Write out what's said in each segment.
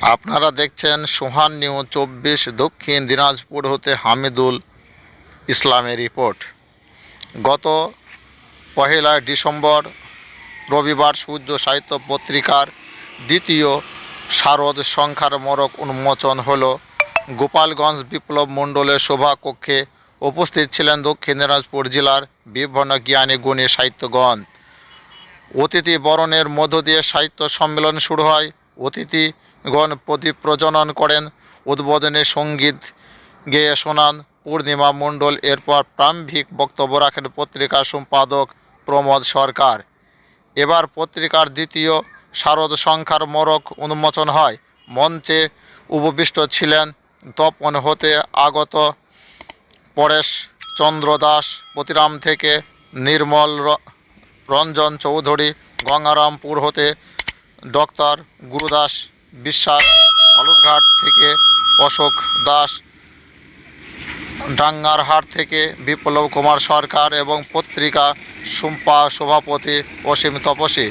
আপনারা দেখছেন সোহান নিউ চব্বিশ, দক্ষিণ দিনাজপুর হতে হামিদুল ইসলামের রিপোর্ট। গত পহেলা ডিসেম্বর রবিবার সূর্য সাহিত্য পত্রিকার দ্বিতীয় শারদ সংখ্যার মরক উন্মোচন হল। গোপালগঞ্জ বিপ্লব মণ্ডলের সভাকক্ষে উপস্থিত ছিলেন দক্ষিণ দিনাজপুর জেলার বিভিন্ন জ্ঞানী গুণী সাহিত্যগণ। অতিথি বরণের মধ্য দিয়ে সাহিত্য সম্মেলন শুরু হয়। অতিথিগণ প্রদীপ প্রজনন করেন। উদ্বোধনী সংগীত গেয়ে শোনান পূর্ণিমা মণ্ডল। এরপর প্রারম্ভিক বক্তব্য রাখেন পত্রিকার সম্পাদক প্রমোদ সরকার। এবার পত্রিকার দ্বিতীয় শারদ সংখ্যার মরক উন্মোচন হয়। মঞ্চে উপবিষ্ট ছিলেন তপন হতে আগত পরেশ চন্দ্র দাস প্রতিরাম থেকে নির্মল রঞ্জন চৌধুরী, গঙ্গারামপুর হতে ডক্টর গুরুদাস বিশ্বাস, বালুরঘাট থেকে অশোক দাস, ডাঙ্গারহাট থেকে বিপ্লব কুমার সরকার এবং পত্রিকা সুম্পা সভাপতি অসীম তপসী।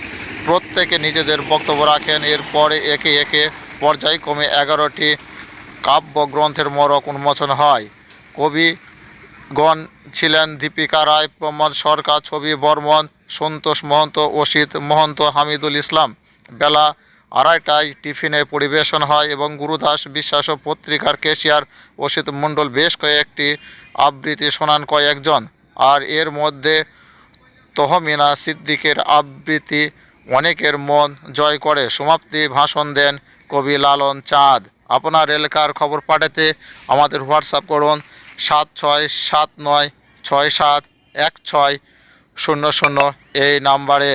প্রত্যেকে নিজেদের বক্তব্য রাখেন। এরপরে একে একে পর্যায়ক্রমে এগারোটি কাব্যগ্রন্থের মরক উন্মোচন হয়। কবিগণ ছিলেন দীপিকা রায়, প্রমোদ সরকার, ছবি বর্মন, সন্তোষ মহন্ত, অসিত মহন্ত, হামিদুল ইসলাম। বেলা আড়াইটায় টিফিনের পরিবেশন হয় এবং গুরুদাস বিশ্বাস ও পত্রিকার কেশিয়ার অসিত মণ্ডল বেশ কয়েকটি আবৃত্তি শোনান কয়েকজন। আর এর মধ্যে তহমিনা সিদ্দিকের আবৃত্তি অনেকের মন জয় করে। সমাপ্তি ভাষণ দেন কবি লালন চাঁদ। আপনার এলাকার খবর পাঠাতে আমাদের হোয়াটসঅ্যাপ করুন সাত ছয় সাত নয় ছয় সাত এক ছয় শূন্য শূন্য এই নাম্বারে।